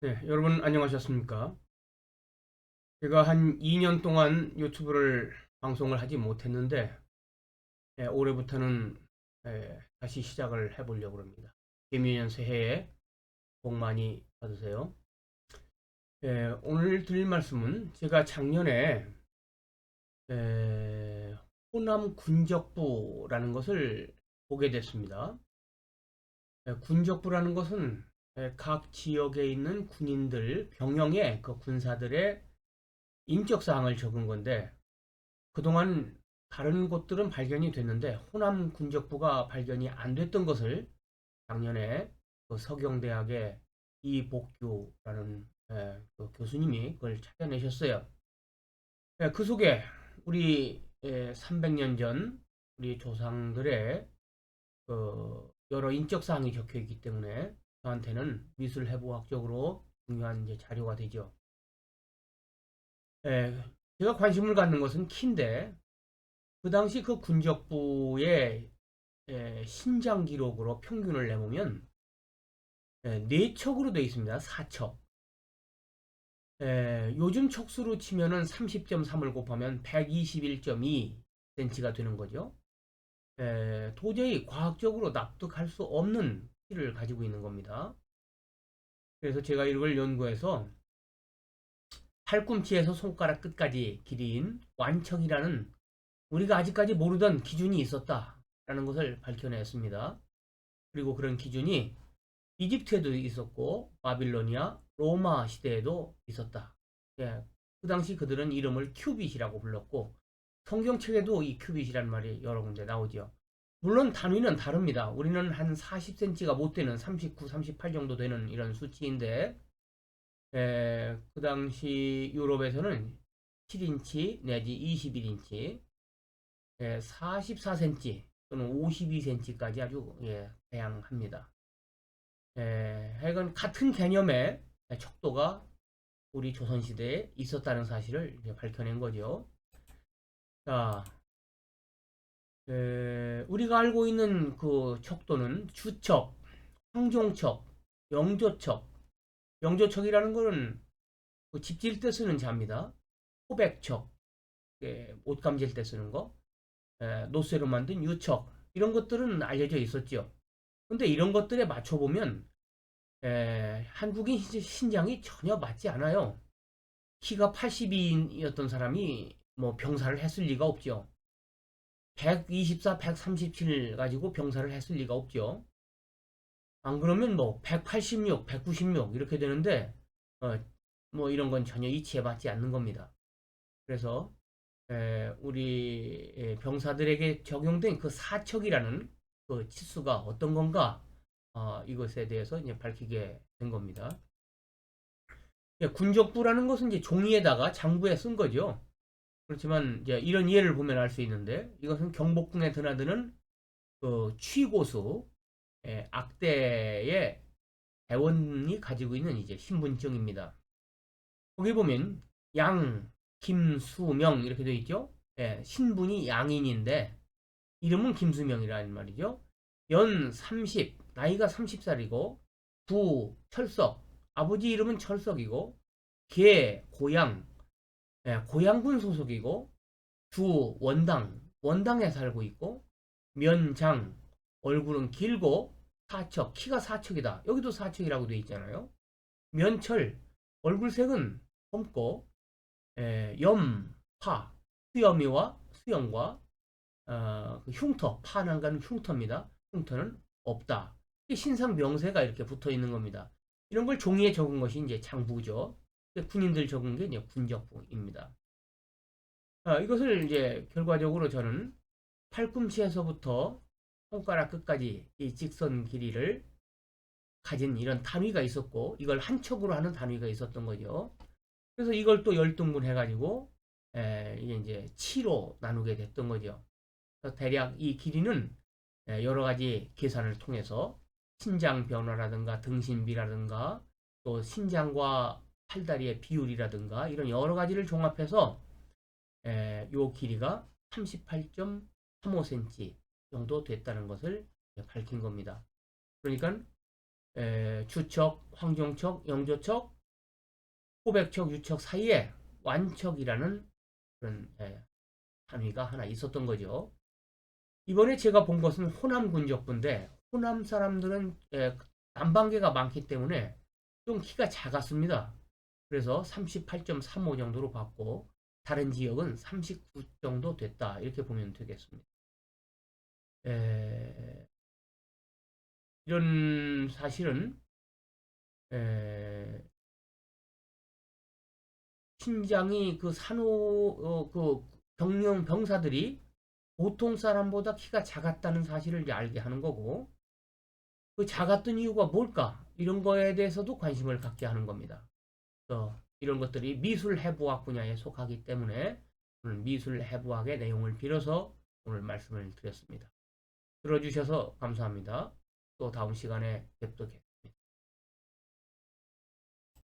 네, 여러분 안녕하셨습니까? 제가 한 2년 동안 유튜브를 방송을 하지 못했는데 예, 올해부터는 예, 다시 시작을 해보려고 합니다. 개미년 새해에 복 많이 받으세요. 예, 오늘 드릴 말씀은 제가 작년에 예, 호남 군적부라는 것을 보게 됐습니다. 예, 군적부라는 것은 예, 각 지역에 있는 군인들, 병영의 그 군사들의 인적 사항을 적은 건데 그동안 다른 곳들은 발견이 됐는데 호남 군적부가 발견이 안 됐던 것을 작년에 그 서경대학의 이복규라는 예, 그 교수님이 그걸 찾아내셨어요. 예, 그 속에 우리 예, 300년 전 우리 조상들의 그 여러 인적 사항이 적혀 있기 때문에 저한테는 미술 해부학적으로 중요한 이제 자료가 되죠. 예, 제가 관심을 갖는 것은 키인데 그 당시 그 군적부의 예, 신장 기록으로 평균을 내보면 예, 네 척으로 되어 있습니다. 4척. 예, 요즘 척수로 치면은 30.3을 곱하면 121.2cm가 되는 거죠. 예, 도저히 과학적으로 납득할 수 없는 키 를 가지고 있는 겁니다. 그래서 제가 이걸 연구해서 팔꿈치에서 손가락 끝까지 길이인 완척이라는 우리가 아직까지 모르던 기준이 있었다라는 것을 밝혀냈습니다. 그리고 그런 기준이 이집트에도 있었고 바빌로니아, 로마 시대에도 있었다. 예, 그 당시 그들은 이름을 큐빗이라고 불렀고 성경책에도 이 큐빗이라는 말이 여러 군데 나오죠. 물론 단위는 다릅니다. 우리는 한 40cm가 못 되는 39, 38 정도 되는 이런 수치인데 에, 그 당시 유럽에서는 7인치 내지 21인치 에, 44cm 또는 52cm까지 아주 예, 다양합니다. 에, 하여간 같은 개념의 척도가 우리 조선시대에 있었다는 사실을 밝혀낸 거죠. 자, 에, 우리가 알고 있는 그 척도는 주척, 황종척, 영조척. 영조척이라는 거는 그 집질 때 쓰는 자입니다. 호백척, 예, 옷 감질 때 쓰는 거, 에, 노쇠로 만든 유척 이런 것들은 알려져 있었죠. 근데 이런 것들에 맞춰보면 에, 한국인 신- 신장이 전혀 맞지 않아요. 키가 82였던 사람이 뭐 병사를 했을 리가 없죠. 124, 137 가지고 병사를 했을 리가 없죠. 안 그러면 뭐 186, 196 이렇게 되는데 어, 뭐 이런 건 전혀 이치에 맞지 않는 겁니다. 그래서 에, 우리 에, 병사들에게 적용된 그 사척이라는 그 치수가 어떤 건가 어, 이것에 대해서 이제 밝히게 된 겁니다. 예, 군적부라는 것은 이제 종이에다가 장부에 쓴 거죠. 그렇지만 이제 이런 예를 보면 알 수 있는데 이것은 경복궁에 드나드는 그 취고수 예, 악대의 대원이 가지고 있는 이제 신분증입니다. 거기 보면 양, 김수명 이렇게 되어 있죠. 예, 신분이 양인인데 이름은 김수명이라는 말이죠. 연 30, 나이가 30살이고 부 철석, 아버지 이름은 철석이고 계 고향, 예, 고향군 소속이고 주 원당, 원당에 살고 있고 면장, 얼굴은 길고 사척, 키가 사척이다. 여기도 사척이라고 되어 있잖아요. 면철, 얼굴색은 검고 에, 염, 파, 수염이와 수염과 어, 그 흉터, 파난가는 흉터입니다. 흉터는 없다. 신상 명세가 이렇게 붙어 있는 겁니다. 이런 걸 종이에 적은 것이 이제 장부죠. 군인들 적은 게 이제 군적부입니다. 아, 이것을 이제 결과적으로 저는 팔꿈치에서부터 손가락 끝까지 이 직선 길이를 가진 이런 단위가 있었고 이걸 한 척으로 하는 단위가 있었던 거죠. 그래서 이걸 또 열등분 해가지고 에, 이게 이제 치로 나누게 됐던 거죠. 대략 이 길이는 에, 여러 가지 계산을 통해서 신장 변화라든가 등신비라든가 또 신장과 팔다리의 비율이라든가 이런 여러 가지를 종합해서 에, 요 길이가 38.35cm 정도 됐다는 것을 밝힌 겁니다. 그러니까 에, 주척, 황종척, 영조척, 호백척, 유척 사이에 완척이라는 그런 예, 단위가 하나 있었던 거죠. 이번에 제가 본 것은 호남 군적부인데 호남 사람들은 예, 남방계가 많기 때문에 좀 키가 작았습니다. 그래서 38.35 정도로 봤고 다른 지역은 39 정도 됐다 이렇게 보면 되겠습니다. 에, 이런 사실은 에, 신장이 그 산호 어, 그 병령 병사들이 보통 사람보다 키가 작았다는 사실을 이제 알게 하는 거고 그 작았던 이유가 뭘까 이런 거에 대해서도 관심을 갖게 하는 겁니다. 어, 이런 것들이 미술 해부학 분야에 속하기 때문에 오늘 미술 해부학의 내용을 빌어서 오늘 말씀을 드렸습니다. 들어주셔서 감사합니다. 또 다음 시간에 뵙도록